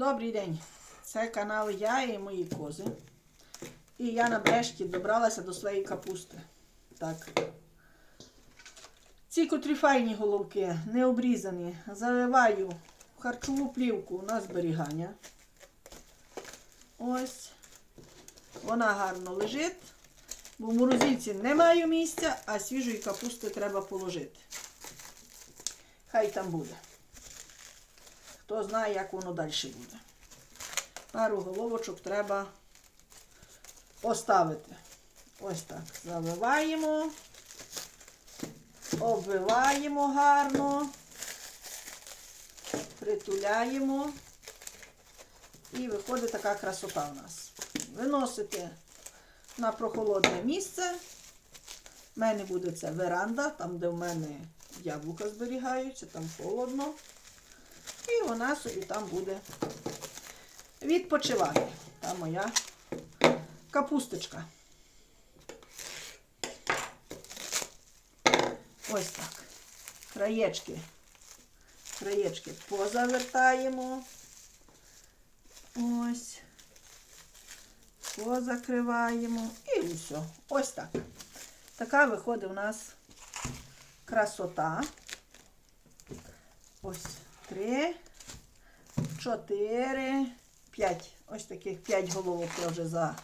Добрий день. Це канал Я і мої кози. І я нарешті добралася до своєї капусти. Так. Ці котрі файні головки, не обрізані, заливаю в харчову плівку на зберігання. Ось. Вона гарно лежить. Бо в морозильці немає місця, а свіжої капусти треба положити. Хай там буде. Хто знає, як воно далі буде. Пару головочок треба поставити. Ось так. Заливаємо, обвиваємо гарно, притуляємо. І виходить така красота у нас. Виносите на прохолодне місце. У мене буде це веранда, там, де в мене яблука зберігаються, там холодно. І вона собі там буде відпочивати. Та моя капусточка. Ось так. Краєчки. Краєчки позавертаємо. Ось. Позакриваємо. І все. Ось так. Така виходить у нас красота. Ось три, чотири, п'ять. Ось таких п'ять головок я вже за,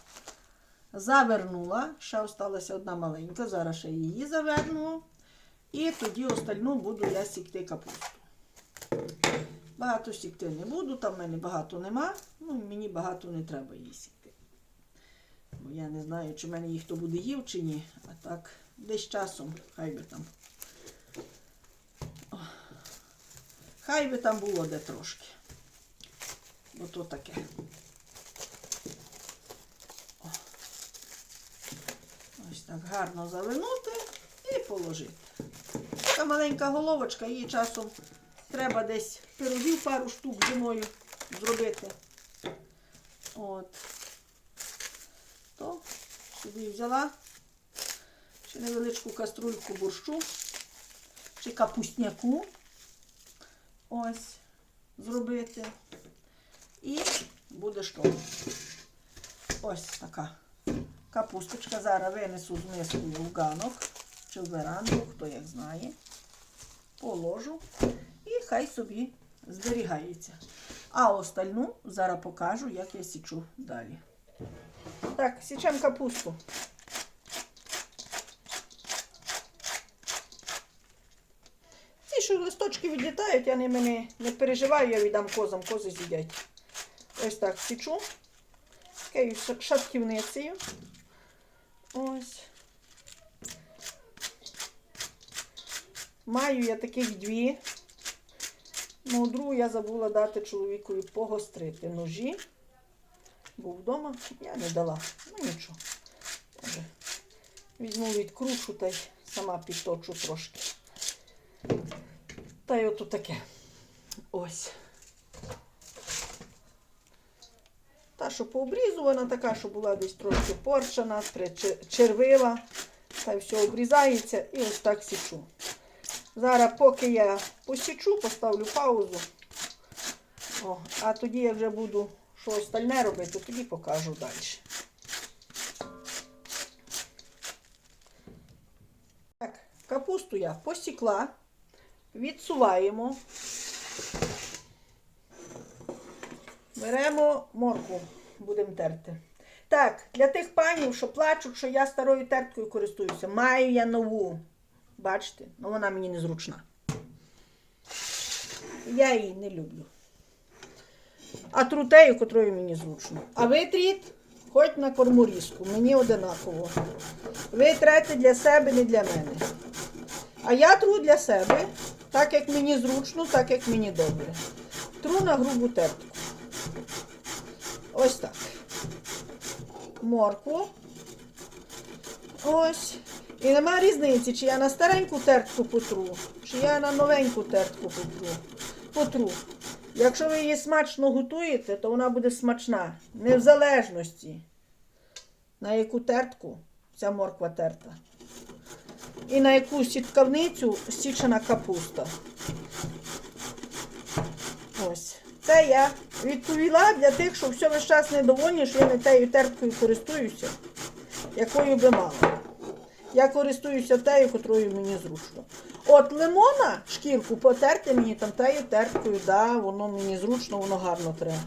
завернула. Ще осталася одна маленька. Зараз ще її заверну. І тоді остальну буду я сікти капусту. Багато сікти не буду, там в мене багато нема. Ну, і мені багато не треба її сікти. Бо я не знаю, чи в мене їх хто буде їв, чи ні. А так, десь часом, хай би там. Хай би там було де трошки. Бо таке. О. Ось так гарно завинути і положити. Така маленька головочка, її часом треба десь пирогів пару штук зимою зробити. От. То собі взяла ще невеличку каструльку борщу чи капустняку. Ось зробити. І буде що. Ось така капусточка. Зараз винесу з мискою в ганок чи в веранду, хто як знає. Положу і хай собі зберігається. А остальну зараз покажу, як я січу далі. Так, січемо капусту. Ці, що листочки відлітають, я ними не, не переживаю, я віддам козам, кози з'їдять. Ось так січу. Такою ша- шатківницею. Ось. Маю я таких дві. Ну, другу я забула дати чоловікові погострити ножі. Був вдома, я не дала. Ну нічого. Може, Візьму відкручу та й сама підточу трошки. Та й ото таке. Ось. Та, що пообрізувана, така, що була десь трошки порчена, червива. Та й все обрізається і ось так січу. Зараз, поки я посічу, поставлю паузу. О, а тоді я вже буду щось остальне робити, тоді покажу далі. Так, капусту я посікла, відсуваємо. Беремо моркву, будемо терти. Так, для тих панів, що плачуть, що я старою терткою користуюся, маю я нову. Бачите, ну вона мені незручна. Я її не люблю. А трутею, котрою мені зручно. А ви тріть хоч на корморізку, мені одинаково. Ви трете для себе, не для мене. А я тру для себе, так як мені зручно, так як мені добре. Тру на грубу тертку. Ось так. Моркву. Ось. І нема різниці, чи я на стареньку тертку потру, чи я на новеньку тертку потру. потру. Якщо ви її смачно готуєте, то вона буде смачна. Не в залежності, на яку тертку ця морква терта. І на яку сіткавницю січена капуста. Ось. Це я відповіла для тих, що все весь час недовольні, що я не тею терпкою користуюся, якою би мала. Я користуюся тею, котрою мені зручно. От лимона, шкірку потерти мені там тею терпкою, да, воно мені зручно, воно гарно треба.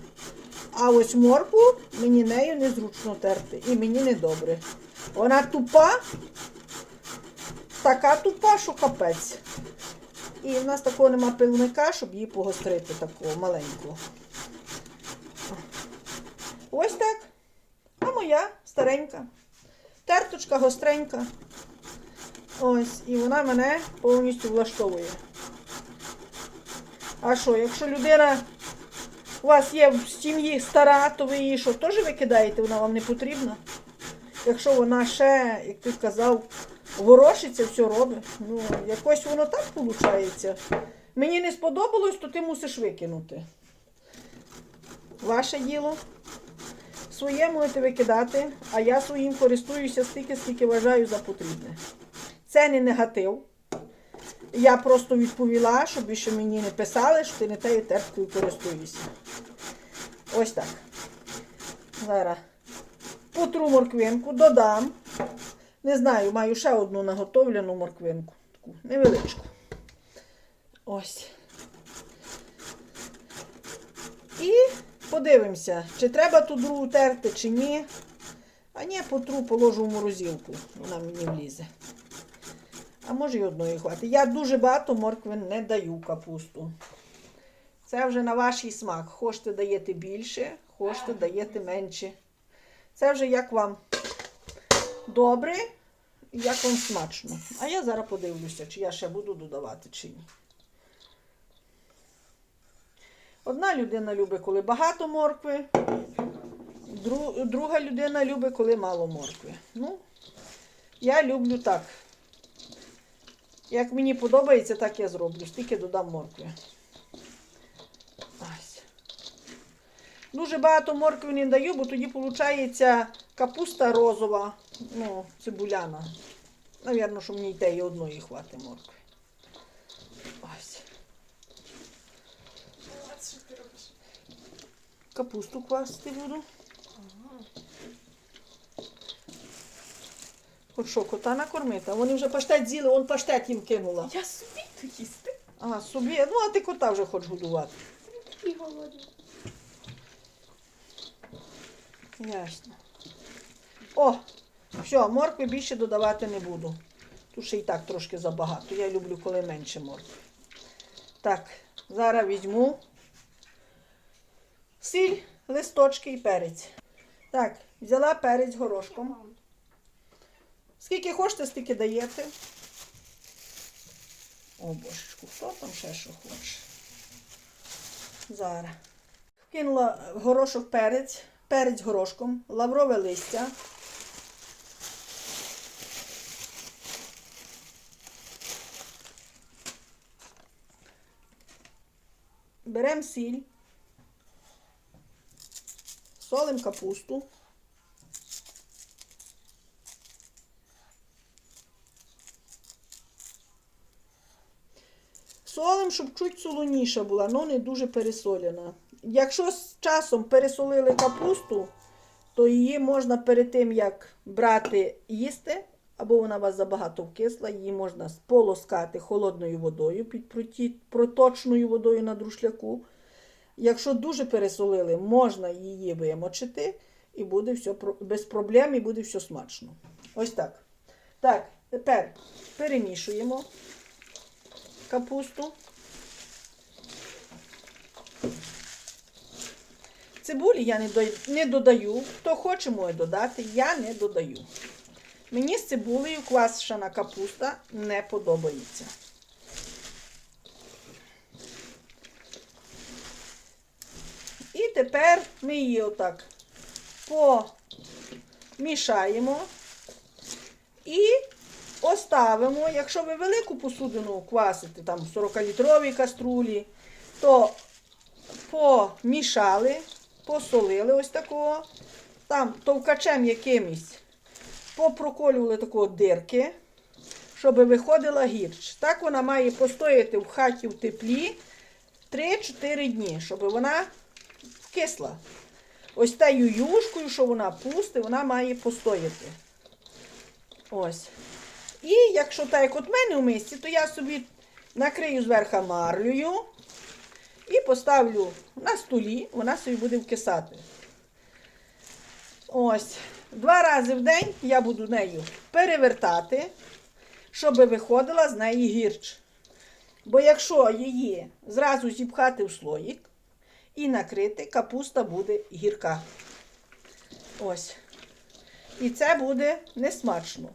А ось морку мені нею незручно терти. І мені не добре. Вона тупа, така тупа, що капець. І в нас такого нема пилника, щоб її погострити такого маленького. Ось так. А моя старенька. Терточка гостренька. Ось, і вона мене повністю влаштовує. А що, якщо людина у вас є в сім'ї стара, то ви її що, теж викидаєте, вона вам не потрібна? Якщо вона ще, як ти казав, ворошиться, все робить. Ну, якось воно так виходить. Мені не сподобалось, то ти мусиш викинути. Ваше діло. Своє можете викидати, а я своїм користуюся стільки, скільки вважаю за потрібне. Це не негатив. Я просто відповіла, щоб більше мені не писали, що ти не тею терпкою користуєшся. Ось так. Зараз потру морквинку, додам. Не знаю, маю ще одну наготовлену морквинку. Таку невеличку. Ось. І подивимося, чи треба ту другу терти, чи ні. А ні, потру положу в морозилку. Вона мені влізе. А може й одної хватить. Я дуже багато моркви не даю капусту. Це вже на ваш смак. Хочете даєте більше, хочете даєте менше. Це вже як вам добре як вам смачно. А я зараз подивлюся, чи я ще буду додавати, чи ні. Одна людина любить, коли багато моркви, друга людина любить, коли мало моркви. Ну, я люблю так. Як мені подобається, так я зроблю. Стільки додам моркви. Дуже багато моркви не даю, бо тоді виходить капуста розова, ну, цибуляна. Навірно, що мені те і одної хватить моркви. Ось. Капусту квасити буду. От що, кота накормити? А Вони вже паштет з'їли, он паштет їм кинула. Я собі то їсти. А, собі. Ну, а ти кота вже хочеш годувати. І голодні. Ясно. О, все, моркви більше додавати не буду. Тут ще і так трошки забагато. Я люблю, коли менше моркви. Так, зараз візьму сіль, листочки і перець. Так, взяла перець горошком. Скільки хочете, стільки даєте. О, божечку, хто там ще що хоче? Зараз. Кинула горошок перець, перець горошком, лаврове листя. Беремо сіль, солимо капусту. Солим, щоб чуть солоніша була, але не дуже пересолена. Якщо з часом пересолили капусту, то її можна перед тим, як брати їсти, або вона вас забагато вкисла, її можна сполоскати холодною водою, під проточною водою на друшляку. Якщо дуже пересолили, можна її вимочити, і буде все без проблем, і буде все смачно. Ось так. Так, тепер перемішуємо капусту. Цибулі я не, не додаю. Хто хоче, може додати, я не додаю. Мені з цибулею квашена капуста не подобається. І тепер ми її отак помішаємо і оставимо. Якщо ви велику посудину квасите, там 40-літровій каструлі, то помішали, посолили ось такого, там товкачем якимось попроколювали такого дирки, щоб виходила гірч. Так вона має постояти в хаті в теплі 3-4 дні, щоб вона кисла. Ось таю юшкою, що вона пусте, вона має постояти. Ось. І якщо так, як от мене в мисці, то я собі накрию зверху марлею і поставлю на столі, вона собі буде вкисати. Ось. Два рази в день я буду нею перевертати, щоб виходила з неї гірч. Бо якщо її зразу зіпхати в слоїк і накрити, капуста буде гірка. Ось. І це буде несмачно.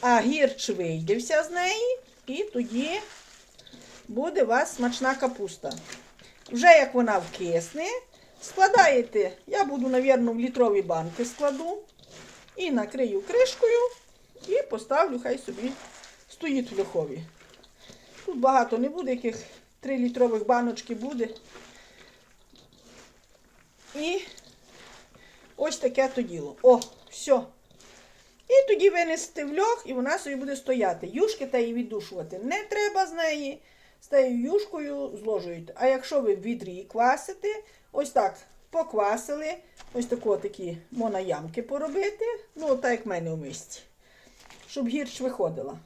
А гірч вийде вся з неї, і тоді буде у вас смачна капуста. Вже як вона вкисне, складаєте, я буду, навірно, в літрові банки складу. І накрию кришкою і поставлю, хай собі стоїть в льохові. Тут багато не буде, яких 3 літрових баночки буде. І ось таке то діло. О, все. І тоді винести в льох, і вона собі буде стояти. Юшки та її віддушувати не треба з неї. З тією юшкою зложуєте. А якщо ви в відрі квасите, ось так поквасили, ось тако такі можна ямки поробити, ну так як в мене у місці, щоб гірш виходила.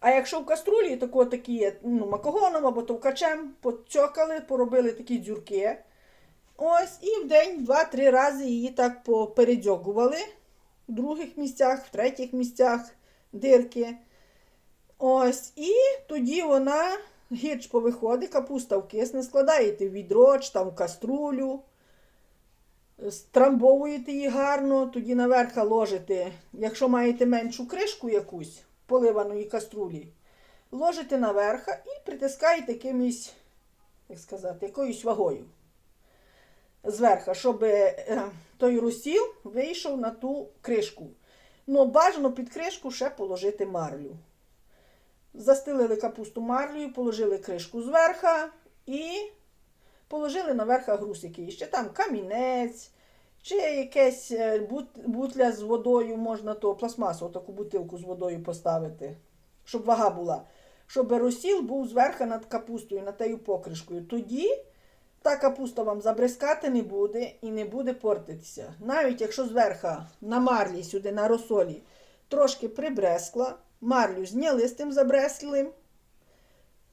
А якщо в каструлі тако такі ну, макогоном або товкачем поцьокали, поробили такі дзюрки. Ось, і в день два-три рази її так попередзьогували в других місцях, в третіх місцях дирки. Ось, і тоді вона гірч повиходить, капуста вкисне, складаєте в відро чи там в каструлю, страмбовуєте її гарно, тоді наверх ложите, якщо маєте меншу кришку якусь поливаної каструлі, ложите наверх і притискаєте якимось, як сказати, якоюсь вагою. Зверху, щоб е, той розсіл вийшов на ту кришку. Ну, бажано під кришку ще положити марлю. Застелили капусту марлею, положили кришку зверху і положили наверх грусики. І ще там камінець, чи якесь е, бутля з водою, можна то пластмасову таку бутилку з водою поставити, щоб вага була. Щоб розсіл був зверху над капустою, над тією покришкою. Тоді та капуста вам забризкати не буде і не буде портитися. Навіть якщо зверху на марлі сюди, на розсолі, трошки прибрескла, марлю зняли з тим забреслим,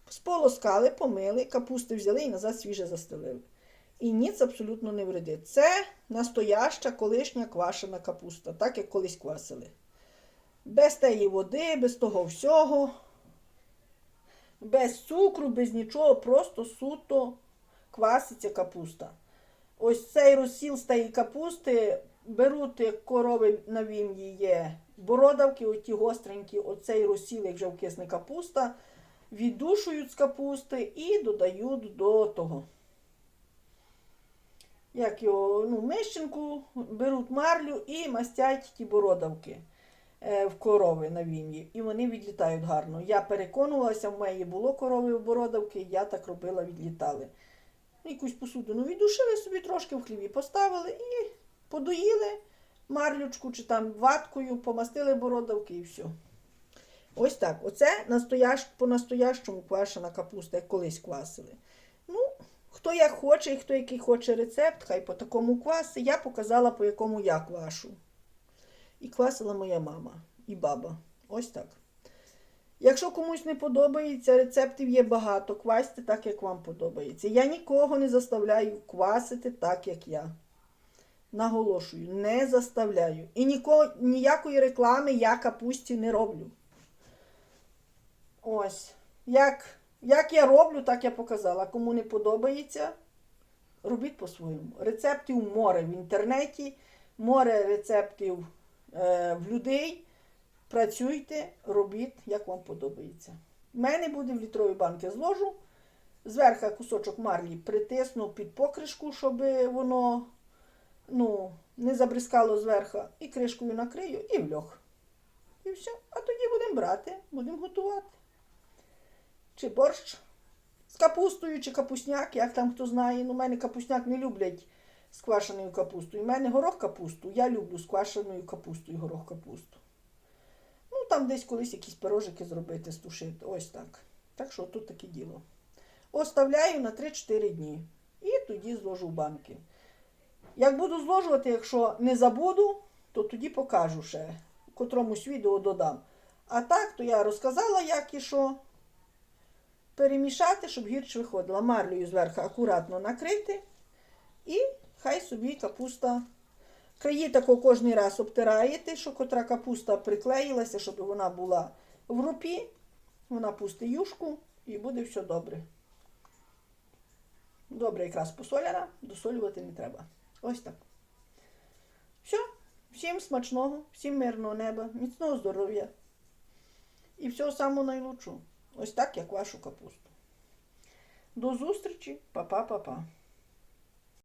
сполоскали, помили, капусти взяли і назад свіже застелили. І ніц абсолютно не вредить. Це настояща колишня квашена капуста, так як колись квасили. Без тієї води, без того всього, без цукру, без нічого, просто суто кваситься капуста. Ось цей розсіл з тієї капусти беруть корови на вім'ї є бородавки, оті гостренькі, оцей розсіл, як вже капуста, віддушують з капусти і додають до того. Як його, ну, мищенку, беруть марлю і мастять ті бородавки е, в корови на вім'ї. І вони відлітають гарно. Я переконувалася, в моєї було корови в бородавки, я так робила, відлітали. Якусь посудину віддушили собі трошки в хліві, поставили і подоїли марлючку чи там ваткою, помастили бородавки і все. Ось так. Оце настоящ, по-настоящому квашена капуста, як колись квасили. Ну, хто як хоче і хто який хоче рецепт, хай по такому кваси. Я показала, по якому я квашу. І квасила моя мама і баба. Ось так. Якщо комусь не подобається, рецептів є багато. Квасьте так, як вам подобається. Я нікого не заставляю квасити так, як я. Наголошую, не заставляю. І ніко, ніякої реклами я капусті не роблю. Ось. Як, як я роблю, так я показала. Кому не подобається, робіть по-своєму. Рецептів море в інтернеті, море рецептів е, в людей. Працюйте, робіть, як вам подобається. У мене буде в літрові банки зложу. Зверху кусочок марлі притисну під покришку, щоб воно ну, не забризкало зверху. І кришкою накрию і в льох. І все. А тоді будемо брати, будемо готувати. Чи борщ з капустою, чи капусняк, як там хто знає. Ну, мене капусняк не люблять з квашеною капустою. У мене горох капусту. Я люблю з квашеною капустою горох капусту. Ну, там десь колись якісь пирожики зробити, стушити. Ось так. Так що тут таке діло. оставляю на 3-4 дні. І тоді зложу в банки. Як буду зложувати, якщо не забуду, то тоді покажу ще. Котромусь відео додам. А так, то я розказала, як і що. Перемішати, щоб гірч виходила. Марлею зверху акуратно накрити. І хай собі капуста. Краї тако кожен раз обтираєте, що котра капуста приклеїлася, щоб вона була в рупі. Вона пусти юшку і буде все добре. Добре, якраз посоляна, досолювати не треба. Ось так. Все. Всім смачного, всім мирного неба, міцного здоров'я. І всього самого найлучшого. Ось так, як вашу капусту. До зустрічі, па-па-па-па.